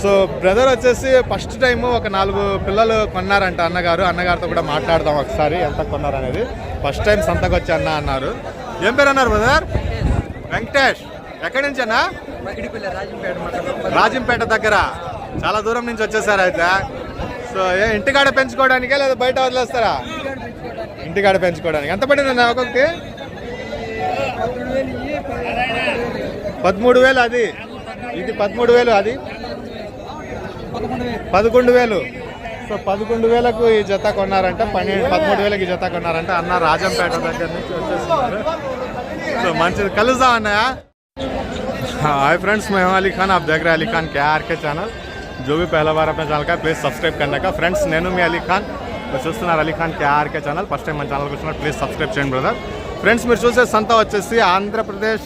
So brother వచ్చేసి first time ఒక నాలుగు పిల్లలు కొన్నారంట అన్నగారు. అన్నగారితో కూడా మాట్లాడదాం ఒకసారి ఎంత కొన్నారు అనేది ఫస్ట్ టైం సంతకు వచ్చి అన్న అన్నారు. ఏం పేరు అన్నారు బ్రదర్? వెంకటేష్. ఎక్కడి నుంచి అన్నా? రాజంపేట దగ్గర. చాలా దూరం నుంచి వచ్చేసారు అయితే. సో ఏ ఇంటికాడ పెంచుకోవడానికే లేదా బయట వదిలేస్తారా? ఇంటికాడ పెంచుకోవడానికి. ఎంత పడింది ఒక్కొక్కటి? పదమూడు వేలు అది. ఇది పదమూడు వేలు అది పదకొండు వేలు సో పదకొండు వేలకు ఈ జత కొన్నారంట పన్నెండు పదమూడు వేలకు ఈ జత కొన్నారంట అన్న రాజంపేట దగ్గర నుంచి వచ్చేస్తున్నారు సో మంచిది కలుద్దాం అన్నయ్య हाय फ्रेंड्स मैं हूं अली खान आप देख रहे हैं अली खान के आर के ఛానల్ जो भी पहला बार अपने ఛానల్ का ప్లీజ్ సబ్స్క్రైబ్ करने का ఫ్రెండ్స్ నేను మీ అలీ ఖాన్ మీరు చూస్తున్నారు Ali Khan KR K channel first time మన ఛానల్కి వచ్చినప్పుడు ప్లీజ్ సబ్స్క్రైబ్ చేయండి బ్రదర్ ఫ్రెండ్స్ మీరు చూసే సంత వచ్చేసి ఆంధ్రప్రదేశ్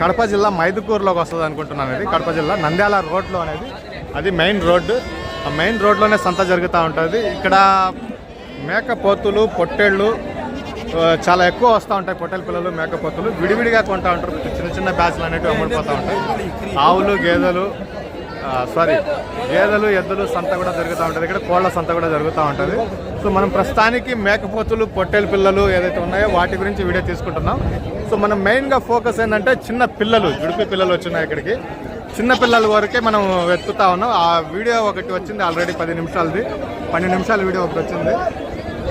కడప జిల్లా మైదుకూరులోకి వస్తుంది అనుకుంటున్నాను ఇది. కడప జిల్లా నంద్యాల రోడ్లో అనేది. అది మెయిన్ రోడ్డు. ఆ మెయిన్ రోడ్లోనే సంత జరుగుతూ ఉంటుంది. ఇక్కడ మేకపోతులు పొట్టేళ్ళు చాలా ఎక్కువ వస్తూ ఉంటాయి పొట్టెల పిల్లలు మేకపోతులు. విడివిడిగా కొంటూ ఉంటారు. చిన్న చిన్న బ్యాచ్లు అనేవి అమ్ముడిపోతూ ఉంటాయి. ఆవులు గేదెలు సారీ గేదెలు ఎద్దులు సంత కూడా జరుగుతూ ఉంటుంది. ఇక్కడ కోళ్ళ సంత కూడా జరుగుతూ ఉంటుంది. సో మనం ప్రస్తుతానికి మేకపోతులు పొట్టేలు పిల్లలు ఏదైతే ఉన్నాయో వాటి గురించి వీడియో తీసుకుంటున్నాం. సో మనం మెయిన్గా ఫోకస్ ఏంటంటే చిన్న పిల్లలు జుడిపి పిల్లలు వచ్చినాయి ఇక్కడికి. చిన్న పిల్లల వరకే మనం వెతుకుతా ఉన్నాం. ఆ వీడియో ఒకటి వచ్చింది ఆల్రెడీ పది నిమిషాలది. పన్నెండు నిమిషాల వీడియో ఒకటి వచ్చింది.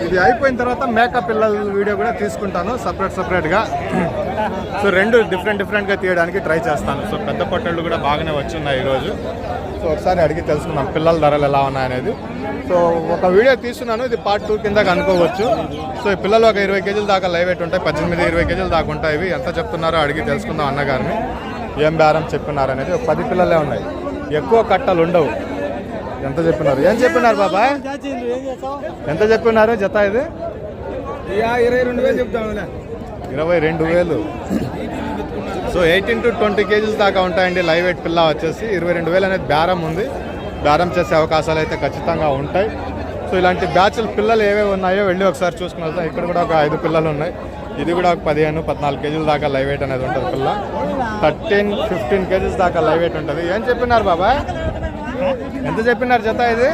ఇది అయిపోయిన తర్వాత మేకప్ పిల్లల వీడియో కూడా తీసుకుంటాను సపరేట్ సపరేట్గా. సో రెండు డిఫరెంట్ డిఫరెంట్గా తీయడానికి ట్రై చేస్తాను. సో పెద్ద పొట్టళ్ళు కూడా బాగానే వచ్చున్నాయి ఈరోజు. సో ఒకసారి అడిగి తెలుసుకుందాం పిల్లల ధరలు ఎలా ఉన్నాయనేది. సో ఒక వీడియో తీస్తున్నాను ఇది పార్ట్ టూ కింద అనుకోవచ్చు. సో ఈ పిల్లలు ఒక ఇరవై కేజీల దాకా లైవ్ వెయిట్ ఉంటాయి పద్దెనిమిది ఇరవై కేజీల దాకా ఉంటాయి ఇవి. ఎంత చెప్తున్నారో అడిగి తెలుసుకుందాం అన్నగారిని. ఏం బేరం చెప్పినారు అనేది ఒక పది పిల్లలే ఉన్నాయి. ఎక్కువ కట్టలు ఉండవు. ఎంత చెప్పినారు? ఏం చెప్పినారు బాబాయ్ ఎంత చెప్పినారు జత ఇది? ఇరవై రెండు వేలు చెప్తాను ఇరవై రెండు వేలు. So eighteen to twenty kgs దాకా ఉంటాయండి లైవ్ వెయిట్ పిల్ల వచ్చేసి. ఇరవై రెండు వేలు అనేది బేరం ఉంది. బేరం చేసే అవకాశాలు అయితే ఖచ్చితంగా ఉంటాయి. సో ఇలాంటి బ్యాచ్లు పిల్లలు ఏవేవి ఉన్నాయో వెళ్ళి ఒకసారి చూసుకుని వస్తాం ఇక్కడ కూడా ఒక ఐదు పిల్లలు ఉన్నాయి. ఇది కూడా ఒక పదిహేను పద్నాలుగు కేజీల దాకా లైవ్ వెయిట్ అనేది ఉంటుంది పిల్ల. థర్టీన్ ఫిఫ్టీన్ కేజీస్ దాకా లైవ్ వెయిట్ ఉంటుంది. ఏం చెప్పినారు బాబాయ్ ఎంత చెప్పినారు జత ఇది?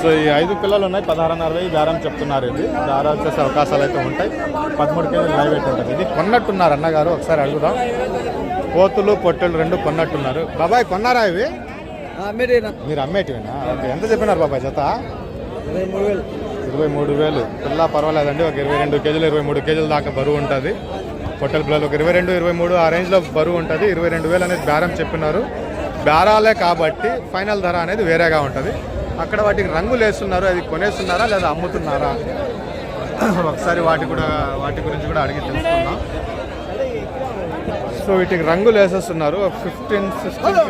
సో ఈ ఐదు పిల్లలు ఉన్నాయి పదహారున్నర వెయ్యి దారం చెప్తున్నారు ఇది. దారా వచ్చేసే అవకాశాలు అయితే ఉంటాయి. పదమూడు కేజీలు లైవ్ వెయిట్ ఉంటుంది. ఇది కొన్నట్టున్నారు అన్నగారు ఒకసారి అడుగుదాం. కోతులు పొట్టెలు రెండు కొన్నట్టున్నారు. బాబాయ్ కొన్నారా ఇవి? మీరు అమ్మేటివేనా? ఎంత చెప్పినారు బాబాయ్ జత? ఇరవై మూడు వేలు. పిల్ల పర్వాలేదండి ఒక ఇరవై రెండు కేజీలు ఇరవై మూడు కేజీల దాకా బరువు ఉంటుంది. పొట్టెల పిల్లలు ఒక ఇరవై రెండు ఇరవై మూడు ఆ రేంజ్లో బరువు ఉంటుంది. ఇరవై రెండు వేలు అనేది బేరం చెప్పినారు. బేరాలే కాబట్టి ఫైనల్ ధర అనేది వేరేగా ఉంటుంది. అక్కడ వాటికి రంగులు వేస్తున్నారు అది కొనేస్తున్నారా లేదా అమ్ముతున్నారా? ఒకసారి వాటి కూడా వాటి గురించి కూడా అడిగి తెలుసుకుందాం. సో వీటికి రంగులు వేసేస్తున్నారు ఫిఫ్టీన్ సిక్స్టీన్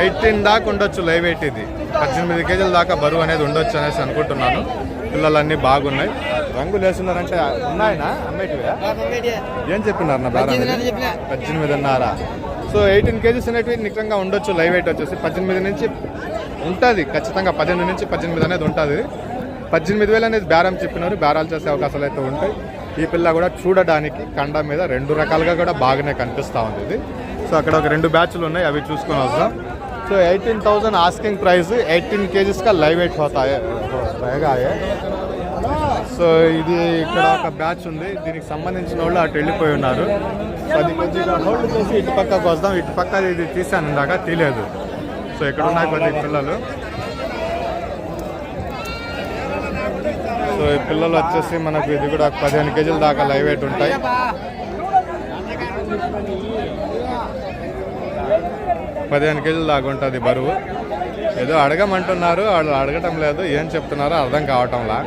ఎయిటీన్ దాకా ఉండొచ్చు లైవ్ వెయిట్ ఇది పద్దెనిమిది కేజీల దాకా బరువు అనేది ఉండొచ్చు అనేసి అనుకుంటున్నాను. పిల్లలన్నీ బాగున్నాయి. రంగులు వేస్తున్నారంటే ఉన్నాయనా? అమ్మేటివే? ఏం చెప్పినారు నా బేరం ఇది? పద్దెనిమిదిన్నర. సో ఎయిటీన్ కేజీస్ అనేటివి నిజంగా ఉండొచ్చు లైవ్ వెయిట్ వచ్చేసి. పద్దెనిమిది నుంచి ఉంటుంది ఖచ్చితంగా పద్దెనిమిది నుంచి పద్దెనిమిది అనేది ఉంటుంది. పద్దెనిమిది వేలు అనేది బేరం చెప్పినారు బేరాలు చేసే అవకాశాలు అయితే ఉంటాయి. ఈ పిల్ల కూడా చూడడానికి కండ మీద రెండు రకాలుగా కూడా బాగానే కనిపిస్తూ ఉంది ఇది. సో అక్కడ ఒక రెండు బ్యాచ్లు ఉన్నాయి అవి చూసుకొని వద్దాం. So eighteen thousand asking price eighteen కేజీస్గా live weight పోతాయి. రేగాయే సో ఇది ఇక్కడ ఒక బ్యాచ్ ఉంది. దీనికి సంబంధించిన వాళ్ళు అటు వెళ్ళిపోయి ఉన్నారు. సో అది కొద్దిగా హోల్డ్ చేసి ఇటు పక్కకు వస్తాం ఇటు పక్క ఇది తీసాను ఇందాక. తీయలేదు సో ఇక్కడ ఉన్నాయి కొద్ది పిల్లలు. సో ఈ పిల్లలు వచ్చేసి మనకు ఇది కూడా పదిహేను కేజీల దాకా లైవ్ వెయిట్ ఉంటాయి. పదిహేను కేజీల దాకా ఉంటుంది బరువు. ఏదో అడగమంటున్నారు వాళ్ళు అడగటం లేదు ఏం చెప్తున్నారో అర్థం కావటంలా.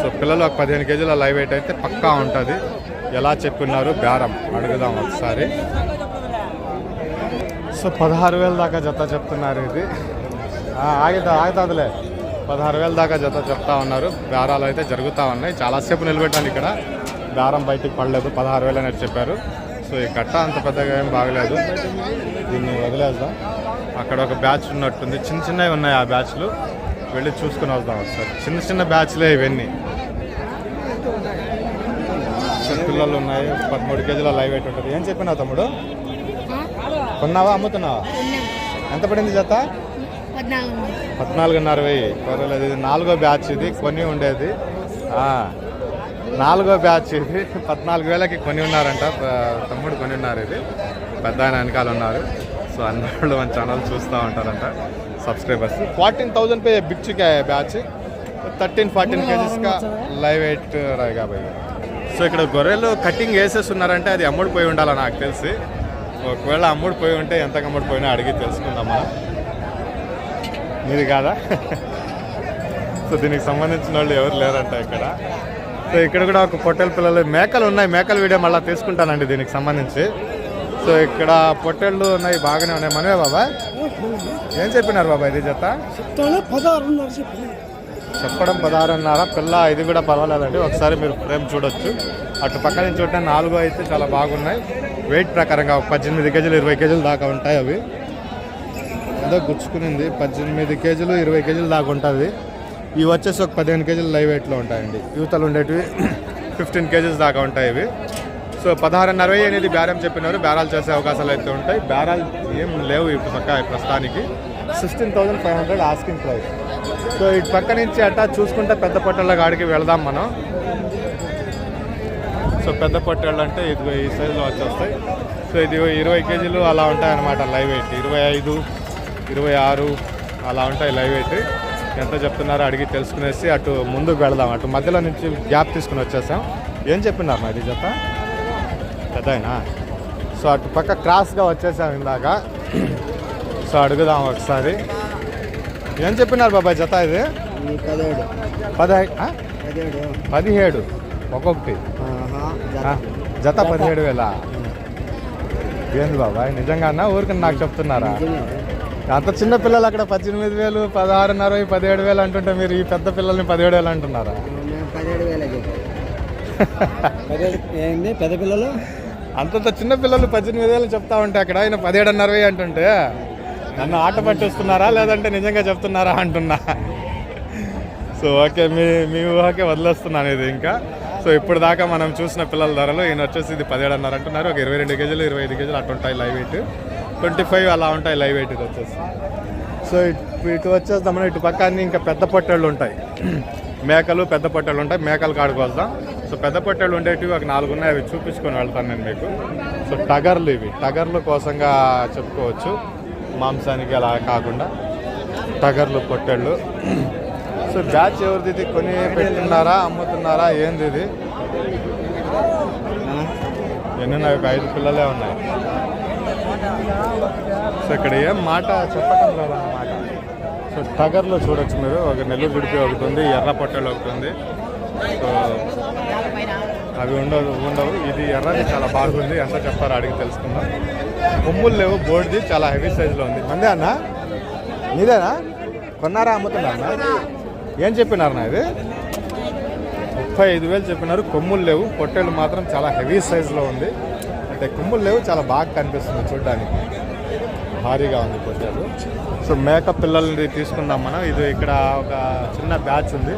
సో పిల్లలు ఒక పదిహేను కేజీల లైవ్ వెయిట్ అయితే పక్కా ఉంటుంది. ఎలా చెప్పున్నారు బేరం అడుగుదాం ఒకసారి. సో పదహారు వేల దాకా జత చెప్తున్నారు ఇది. ఆగితే ఆగితా ఆగుతుందిలే పదహారు వేల దాకా జత చెప్తా ఉన్నారు. బేరాలు అయితే జరుగుతూ ఉన్నాయి. చాలాసేపు నిలబెట్టాను ఇక్కడ. బేరం బయటికి పడలేదు. పదహారు వేలు అనేది చెప్పారు. సో ఈ కట్ట అంత పెద్దగా ఏం బాగలేదు. దీన్ని వదిలేద్దాం. అక్కడ ఒక బ్యాచ్ ఉన్నట్టుంది. చిన్న చిన్నవి ఉన్నాయి ఆ బ్యాచ్లు. వెళ్ళి చూసుకుని వద్దాం ఒకసారి. చిన్న చిన్న బ్యాచ్లే ఇవన్నీ. పిల్లలు ఉన్నాయి. పదమూడు కేజీల లైవ్ వెయిట్ ఉంటుంది. ఏం చెప్పినావు తమ్ముడు? కొన్నావా? అమ్ముతున్నావా? ఎంత పడింది జత? పద్నాలుగున్నర వెయ్యి. పర్వాలేదు ఇది నాలుగో బ్యాచ్ ఇది. కొని ఉండేది. ఆ, నాలుగో బ్యాచ్ ఇది. పద్నాలుగు వేలకి కొని ఉన్నారంట. తమ్ముడు కొని ఉన్నారు ఇది. పెద్ద ఆయన వెనకాల ఉన్నారు. సో అన్నవాళ్ళు మన ఛానల్ చూస్తూ ఉంటారంట subscribers fourteen thousand pay big chick batch. Thirteen fourteen kgs కా లైవ్ వెయిట్ రాయిగా భయ్ సో ఇక్కడ గొర్రెలు కటింగ్ వేసేసి ఉన్నారంటే అది అమ్ముడు పోయి ఉండాలి నాకు తెలిసి. ఒకవేళ అమ్ముడు పోయి ఉంటే ఎంత అమ్ముడు పోయినా అడిగి తెలుసుకుందాం మనం. మీది కాదా? సో దీనికి సంబంధించిన వాళ్ళు ఎవరు లేరంట ఇక్కడ. సో ఇక్కడ కూడా ఒక పొట్టెల పిల్లలు మేకలు ఉన్నాయి. మేకల వీడియో మళ్ళీ తీసుకుంటానండి దీనికి సంబంధించి. సో ఇక్కడ పొట్టెళ్ళు ఉన్నాయి బాగానే ఉన్నాయి. మనమే బాబా? ఏం చెప్పినారు బాబా ఇది జత? చెప్పి చెప్పడం పదహారున్నర పిల్ల ఇది కూడా పర్వాలేదండి. ఒకసారి మీరు ఫ్రేమ్ చూడొచ్చు. అటు పక్క నుంచి చూడండి నాలుగు అయితే చాలా బాగున్నాయి. వెయిట్ ప్రకారంగా ఒక పద్దెనిమిది కేజీలు ఇరవై కేజీలు దాకా ఉంటాయి అవి. ఏదో గుచ్చుకునింది. పద్దెనిమిది కేజీలు ఇరవై కేజీలు దాకా ఉంటుంది. ఇవి వచ్చేసి ఒక పదిహేను కేజీలు లైవ్ వెయిట్లో ఉంటాయండి. యువతలు ఉండేటివి ఫిఫ్టీన్ కేజీస్ దాకా ఉంటాయి ఇవి. సో పదహారున్నర వెయ్యి అనేది బేరం చెప్పినారు. బేరాలు చేసే అవకాశాలు అయితే ఉంటాయి. బేరాలు ఏం లేవు ఇప్పుడు పక్క ప్రస్తుతానికి. Sixteen thousand five hundred asking price so ఇటు పక్క నుంచి అట్టా చూసుకుంటే పెద్ద పొట్టెళ్ళ గాడికి వెళదాం మనం. సో పెద్ద పొట్టేళ్ళు అంటే ఇది ఈ సైజులో వచ్చేస్తాయి. సో ఇది ఇరవై కేజీలు అలా ఉంటాయి అన్నమాట లైవ్ వెయిట్. ఇరవై ఐదు ఇరవై ఆరు అలా ఉంటాయి లైవ్ వెయిట్. ఎంత చెప్తున్నారో అడిగి తెలుసుకునేసి అటు ముందుకు వెళదాం. అటు మధ్యలో నుంచి గ్యాప్ తీసుకుని వచ్చేసాం. ఏం చెప్పినారు మరి జత? పెద్దయినా? సో అటు పక్క క్రాస్గా వచ్చేసాం ఇందాక. సో అడుగుదాం ఒకసారి. ఏం చెప్పినారు బాబాయ్ జత ఇది? పదిహేడు? పదిహేడు. ఒక్కొక్కటి. జత. పదిహేడు వేల. ఏంది బాబాయ్ నిజంగా అన్న ఊరికి నాకు చెప్తున్నారా? అంత చిన్న పిల్లలు అక్కడ పద్దెనిమిది వేలు పదహారున్నర పదిహేడు వేలు అంటుంటే మీరు ఈ పెద్ద పిల్లల్ని పదిహేడు వేలు అంటున్నారా? పదిహేడు ఏంది? పెద్ద పిల్లలు? అంతంత చిన్నపిల్లలు పద్దెనిమిది ఏళ్ళు చెప్తా ఉంటే అక్కడ ఆయన పదిహేడున్నర అంటుంటే నన్ను ఆట పట్టిస్తున్నారా లేదంటే నిజంగా చెప్తున్నారా అంటున్నా. సో ఓకే మీ మీ ఊహకే వదిలేస్తున్నాను ఇది ఇంకా. సో ఇప్పుడు దాకా మనం చూసిన పిల్లల ధరలు ఈయన వచ్చేసి ఇది పదిహేడున్నర అంటున్నారు. ఒక ఇరవై రెండు కేజీలు ఇరవై ఐదు కేజీలు అటు ఉంటాయి లైవ్ వెయిట్. ట్వంటీ ఫైవ్ అలా ఉంటాయి లైవ్ వెయిట్ ఇది వచ్చేసి. సో ఇటు ఇటు వచ్చేద్దామని ఇటు పక్క అన్ని ఇంకా పెద్ద పొట్టేళ్ళు ఉంటాయి. మేకలు పెద్ద పొట్టేళ్ళు ఉంటాయి. మేకలు కాడుకు వద్దాం. సో పెద్ద పొట్టేళ్ళు ఉండేటివి ఒక నాలుగు ఉన్నాయి అవి చూపించుకొని వెళ్తాను నేను మీకు. సో టగర్లు ఇవి. టగర్లు కోసంగా చెప్పుకోవచ్చు. మాంసానికి అలా కాకుండా టగర్లు పొట్టేళ్ళు. సో బ్యాచ్ ఎవరిది ఇది? కొని పెట్టున్నారా అమ్ముతున్నారా ఏంది ఇది? ఎన్ని ఉన్నాయి ఒక ఐదు పిల్లలే ఉన్నాయి. సో ఇక్కడ ఏం మాట చెప్పటం లేదన్నమాట సో టగర్లో చూడొచ్చు మీరు. ఒక నెల్లూరు గుడిపి ఒకటి ఉంది ఎర్ర పొట్టలు ఒకటి ఉంది. సో అవి ఉండవు ఉండవు. ఇది ఎర్రది చాలా బాగుంది. ఎంత చెప్తారో అడిగి తెలుసుకుందాం. కొమ్ములు లేవు బోర్డుది చాలా హెవీ సైజులో ఉంది. మందే అన్న? నీదేనా? కొన్నారా అమ్ముతున్నారా ఏం చెప్పినారు నా ఇది? ముప్పై ఐదు వేలు చెప్పినారు. కొమ్ములు లేవు పొట్టేలు మాత్రం చాలా హెవీ సైజులో ఉంది. అంటే కొమ్ములు లేవు చాలా బాగా కనిపిస్తుంది చూడడానికి. భారీగా ఉంది పొట్టేలు. సో మేకప్ పిల్లల్ని తీసుకుందాం మనం. ఇది ఇక్కడ ఒక చిన్న బ్యాచ్ ఉంది.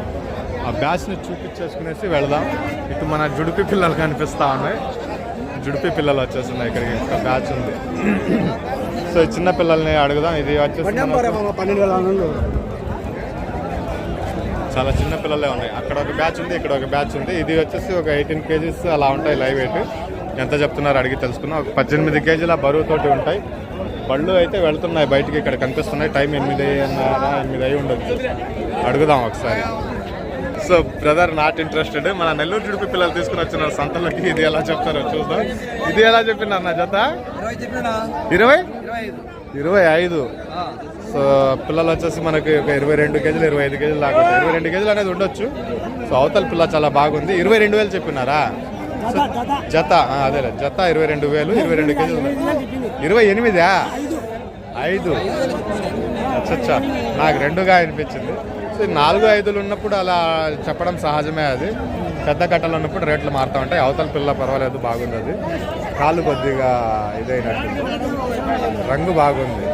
ఆ బ్యాచ్ని చూపించేసుకునేసి వెళదాం. ఇటు మన జుడిపి పిల్లలు కనిపిస్తా ఉన్నాయి. జుడిపి పిల్లలు వచ్చేస్తున్నాయి ఇక్కడికి. ఒక బ్యాచ్ ఉంది. సో ఈ చిన్న పిల్లల్ని అడుగుదాం. ఇది వచ్చేసి చాలా చిన్న పిల్లలే ఉన్నాయి. అక్కడ ఒక బ్యాచ్ ఉంది ఇక్కడ ఒక బ్యాచ్ ఉంది. ఇది వచ్చేసి ఒక ఎయిటీన్ కేజీస్ అలా ఉంటాయి లైవ్ వెయిట్. ఎంత చెప్తున్నారు అడిగి తెలుసుకుందాం ఒక పద్దెనిమిది కేజీల బరువుతోటి ఉంటాయి. బళ్ళు అయితే వెళ్తున్నాయి బయటికి ఇక్కడ కనిపిస్తున్నాయి. టైం ఎనిమిది ఎనిమిది అయి ఉండొచ్చు. అడుగుదాం ఒకసారి. So brother not interested. మన నెల్లూరు జుడిపి పిల్లలు తీసుకుని వచ్చిన సంతలోకి ఇది ఎలా చెప్తారో చూద్దాం. ఇది ఎలా చెప్పినారు నా జత? ఇరవై ఇరవై? ఐదు. సో పిల్లలు వచ్చేసి మనకి ఒక ఇరవై రెండు కేజీలు ఇరవై ఐదు కేజీలు దాకా ఉంటాయి. ఇరవై రెండు కేజీలు అనేది ఉండొచ్చు. సో అవతల పిల్ల చాలా బాగుంది. ఇరవై రెండు వేలు చెప్పినారా? జత ఆ, అదేలే జత ఇరవై రెండు వేలు ఇరవై రెండు కేజీలు. ఇరవై ఎనిమిదా? ఐదు. అచ్చచ్చా. నాకు రెండుగా అనిపించింది నాలుగు ఐదులు ఉన్నప్పుడు అలా చెప్పడం సహజమే అది. పెద్ద కట్టలు ఉన్నప్పుడు రేట్లు మారుతూ ఉంటాయి. అవతల పిల్ల పర్వాలేదు బాగుంది అది కాళ్ళు కొద్దిగా ఇదైనట్టు రంగు బాగుంది.